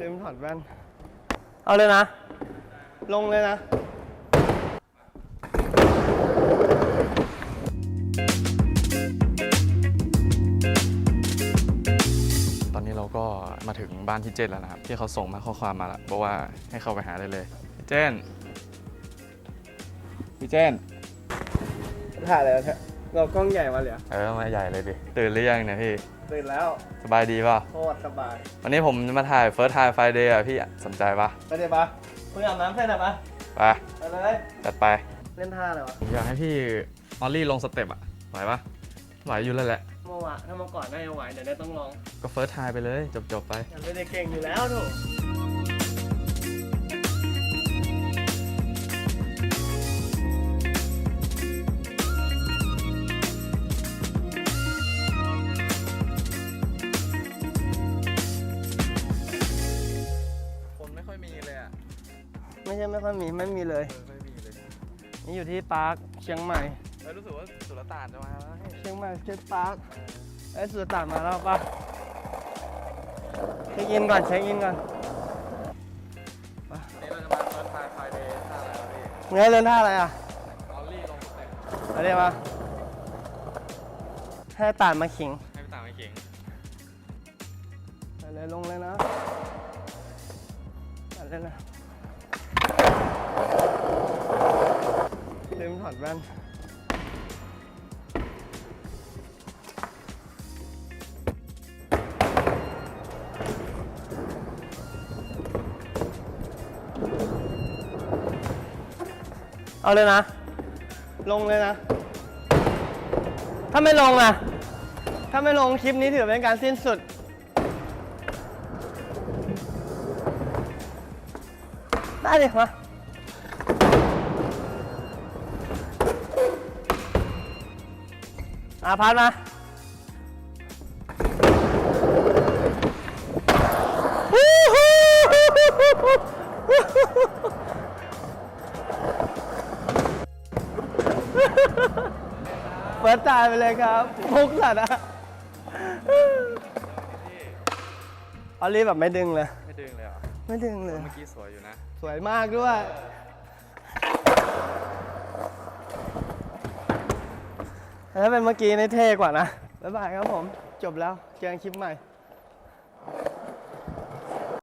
ลืมถอดแว่น เอาเลยนะ ลงเลยนะ ตอนนี้เราก็มาถึงบ้านพี่เจนแล้วนะครับ ที่เขาส่งมาข้อความมาแล้วบอกว่าให้เข้าไปหาได้เลยพี่เจนพี่เจนถ่ายอะไรวะเนี่ย เรากล้องใหญ่มาเลยอะเออมาใหญ่เลยดิตื่นหรือยังเนี่ยพี่ ตื่นแล้วสบายดีป่ะ โคตรสบายวันนี้ผมจะมาถ่าย First Time Friday อะพี่สนใจป่ะ ไปเดี๋ยวปะเพิ่งอาบน้ำเสร็จหรอปะไปไปเลยจัดไป เล่นท่าอะไรวะผมอยากให้พี่ออลลี่ลงสเต็ปอะไหวป่ะไหวอยู่แล้วแหละ เมื่อวานถ้าเมื่อก่อนน่าจะไหวเดี๋ยวได้ต้องลองก็ First Time ไปเลยจบๆไป ยังไม่ได้เก่งอยู่แล้วถูก ไม่ใช่ไม่ค่อยมีไม่มีเลยไม่มีเลยนี่อยู่ที่ปาร์คเชียงใหม่ แล้วรู้สึกว่าสุลต่านจะมาแล้วให้เชียงใหม่สเก็ตปาร์คไอ้ยสุดตานมาแล้วปะเช็คอินก่อนเช็คอินก่อนนี่เราจะมา First Time Friday ท่าอะไรวะพี่เนื้อเล่นท่าอะไรอะออลลี่ลงสเต็ปอะไรวะให้ตานมาขิงให้พี่ต่างไม่เก่งไปเลยลงเลยนะ ไปเลยนะลืมถอดแว่นเอาเลยนะ ลงเลยนะ ถ้าไม่ลงล่ะ ถ้าไม่ลงคลิปนี้ถือเป็นการสิ้นสุด ได้ดิมาอาพัดมาเปิดตายไปเลยครับมุกสัตว์อะออลลี่แบบไม่ดึงเลย ไม่ดึงเลยเหรอ ไม่ดึงเลย เมื่อกี้สวยอยู่นะ สวยมากด้วยแต่ถ้าเป็นเมื่อกี้นี่เท่กว่านะ บ๊ายบายครับผม จบแล้ว เจอกันคลิปใหม่